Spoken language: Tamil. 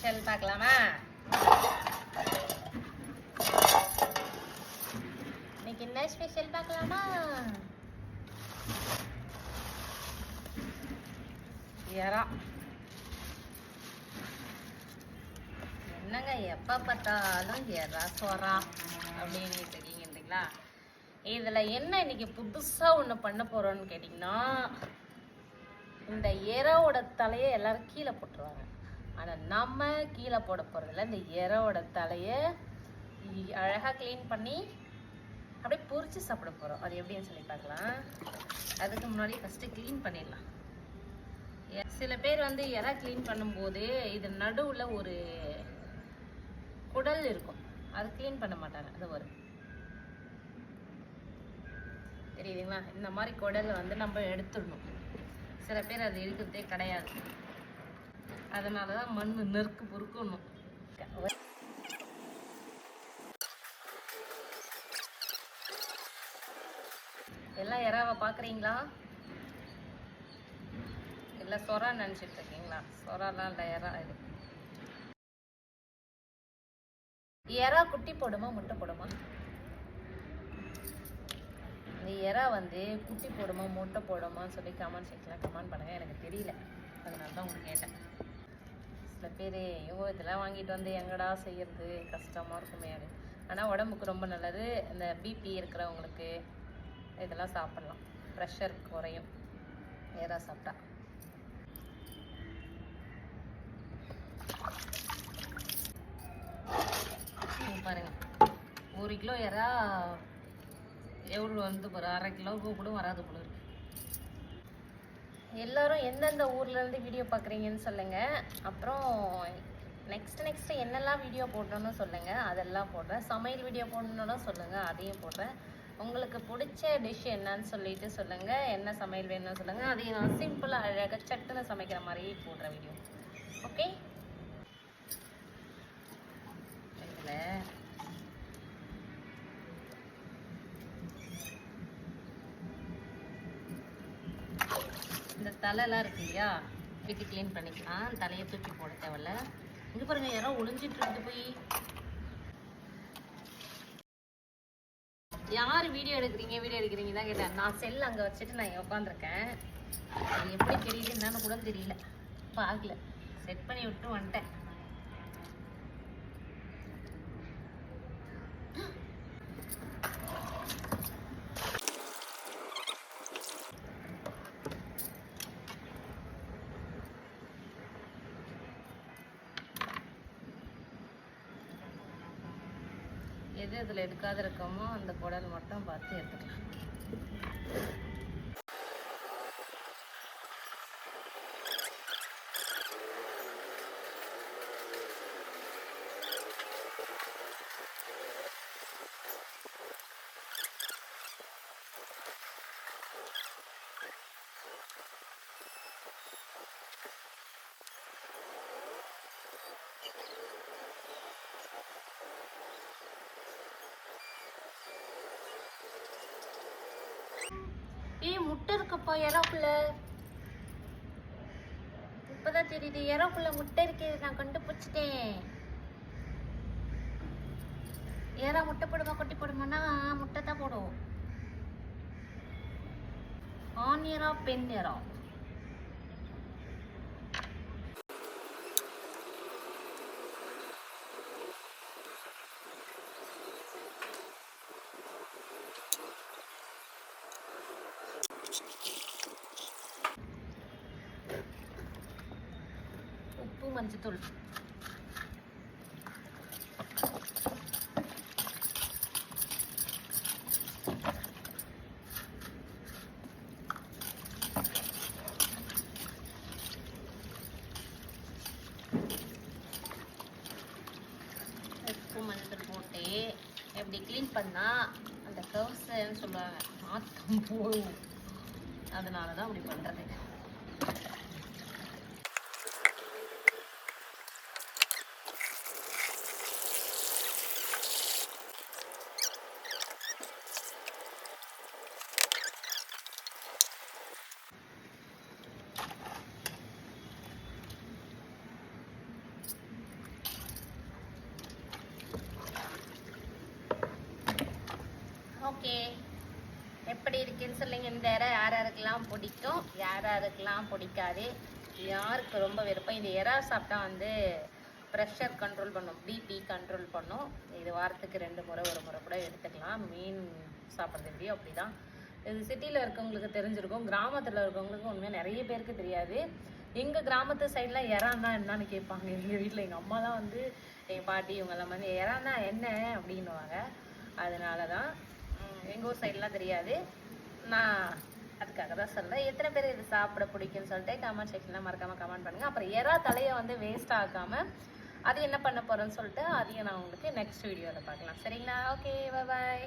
ஸ்பெஷல் பார்க்கலாமா? இன்னைக்கு என்ன ஸ்பெஷல் பார்க்கலாமா? எறா என்னங்க எப்போ பார்த்தாலும் எறா சோறா அப்படின்னு இருக்கீங்கன்றீங்களா இதில் என்ன இன்னைக்கு புதுசாக ஒன்று பண்ண போகிறோன்னு கேட்டிங்கன்னா இந்த எறாவோட தலையை எல்லாரும் கீழே போட்டுருவாங்க. ஆனால் நம்ம கீழே போட போகிறதில்ல இந்த எறாவோட தலையை அழகாக க்ளீன் பண்ணி அப்படியே பொறிச்சு சாப்பிட போகிறோம் அது எப்படின்னு சொல்லி பார்க்கலாம். அதுக்கு முன்னாடி ஃபஸ்ட்டு க்ளீன் பண்ணிடலாம். எ- சில பேர் வந்து எறா க்ளீன் பண்ணும்போது இது நடுவில் ஒரு குடல் இருக்கும். அது க்ளீன் பண்ண மாட்டாங்க. அது வரும். தெரியுதுங்களா? இந்த மாதிரி குடலை வந்து நம்ம எடுத்துடணும். சில பேர் அது இருக்கிறதே கிடையாது. அதனால தான் மண் நெருக்கு பொறுக்கணும். எல்லாம் இறாவை பார்க்குறீங்களா இல்லை சொரா நினச்சிட்டு இருக்கீங்களா? சொராலாம் இல்லை இறா இது. எறா குட்டி போடுமா முட்டை போடுமா? இந்த எறா வந்து குட்டி போடுமா முட்டை போடுமான்னு சொல்லி கமெண்ட் செக்ஷனில் கமெண்ட் பண்ணுங்கள் எனக்கு தெரியல. அதனால தான் உங்களுக்கு கேட்டேன். சில பேர் ஐயோ இதெல்லாம் வாங்கிட்டு வந்து எங்கடா செய்யறது? கஷ்டமாக இருக்குமே அது ஆனால் உடம்புக்கு ரொம்ப நல்லது. இந்த பிபி இருக்கிறவங்களுக்கு இதெல்லாம் சாப்பிட்லாம். ப்ரெஷர் குறையும். நேராக சாப்பிட்டா. இங்க பாருங்க. ஒரு கிலோ எறா எவ்வளோ வந்து ஒரு அரை கிலோவுக்கு கூட வராது போல இருக்கு. எல்லாரும் எந்தெந்த ஊர்ல இருந்து வீடியோ பார்க்குறீங்கன்னு சொல்லுங்க. அப்புறம் நெக்ஸ்ட் நெக்ஸ்ட் என்னெல்லாம் வீடியோ போடணும்னு சொல்லுங்க. அதெல்லாம் போடுறேன். சமையல் வீடியோ போடணும்னு சொல்லுங்க. அதையும் போடுறேன். உங்களுக்கு பிடிச்ச டிஷ் என்னன்னு சொல்லிட்டு சொல்லுங்க. என்ன சமையல் வேணும்னு சொல்லுங்க. அதையும் நான் சிம்பிளாக அழகாக சட்டுன்னு சமைக்கிற மாதிரி போடுற வீடியோ ஓகே இதில் இந்த தலைலாம் இருக்கு இல்லையா? வெட்டி க்ளீன் பண்ணிக்கலாம். தலையை தூக்கி போட தேவையில்ல. இங்கே பாருங்க யாரோ ஒளிஞ்சிட்டு இருந்து போய். யார் வீடியோ எடுக்கிறீங்க? வீடியோ எடுக்கிறீங்க தான் கேட்டேன். நான் செல் அங்கே வச்சுட்டு நான் உட்காந்துருக்கேன் எப்படி தெரியுது என்னன்னு கூட தெரியல. பார்க்கல. செட் பண்ணி விட்டு வந்துட்டேன். எது இதில் எடுக்காத இருக்கோமோ அந்த குடல் மட்டும் பார்த்து எடுத்துக்கலாம். ஏய் முட்டை இருக்குப்பா இறக்குள்ள இப்பதான் தெரியுது இறக்குள்ள முட்டை இருக்கு நான் கண்டுபிடிச்சிட்டேன். ஏறா முட்டை போடுமா கொட்டி போடுமானா முட்டை தான் போடும். ஆன் எறா பெண் எறா உப்பு மஞ்சத்தூள் உப்பு மஞ்சள் போட்டு எப்படி க்ளீன் பண்ணா அந்த கவுசன்னு சொல்லுவாங்க. நாத்தம் போகும் அதனால தான் அப்படி பண்ணுறது ஓகே. எப்படி இருக்குன்னு சொல்லுங்க. இந்த இறை யார் யாருக்கெல்லாம் பிடிக்கும்? யார் யாருக்கெல்லாம் பிடிக்காது? யாருக்கு ரொம்ப விருப்பம்? இந்த இறா சாப்பிட்டா வந்து ப்ரெஷர் கண்ட்ரோல் பண்ணும். பிபி கண்ட்ரோல் பண்ணும். இது வாரத்துக்கு ரெண்டு முறை ஒரு முறை கூட எடுத்துக்கலாம். மீன் சாப்பிட்றது எப்படியோ அப்படி தான் இது சிட்டியில் இருக்கவங்களுக்கு தெரிஞ்சிருக்கும். கிராமத்தில் இருக்கவங்களுக்கு உண்மையாக நிறைய பேருக்கு தெரியாது. எங்கள் கிராமத்து சைடில் இறான்னா என்னன்னு கேட்பாங்க. எங்கள் வீட்டில் எங்கள் அம்மாலாம் வந்து எங்கள் பாட்டி இவங்கெல்லாம் வந்து இறான்னா என்ன? அப்படின்னுவாங்க. அதனால தான் எங்கள் ஊர் சைட்லாம் தெரியாது. நான் அதுக்காக தான் சொல்கிறேன் எத்தனை பேர் இது சாப்பிட பிடிக்கும்னு சொல்லிட்டு கமெண்ட் செக்ஷனில் மறக்காமல் கமெண்ட் பண்ணுங்கள் அப்புறம் எறா தலையை வந்து வேஸ்ட் ஆக்காமல் அது என்ன பண்ண போகிறேன்னு சொல்லிட்டு அதையும் நான் உங்களுக்கு நெக்ஸ்ட் வீடியோவில் பார்க்கலாம். சரிங்களா? Okay bye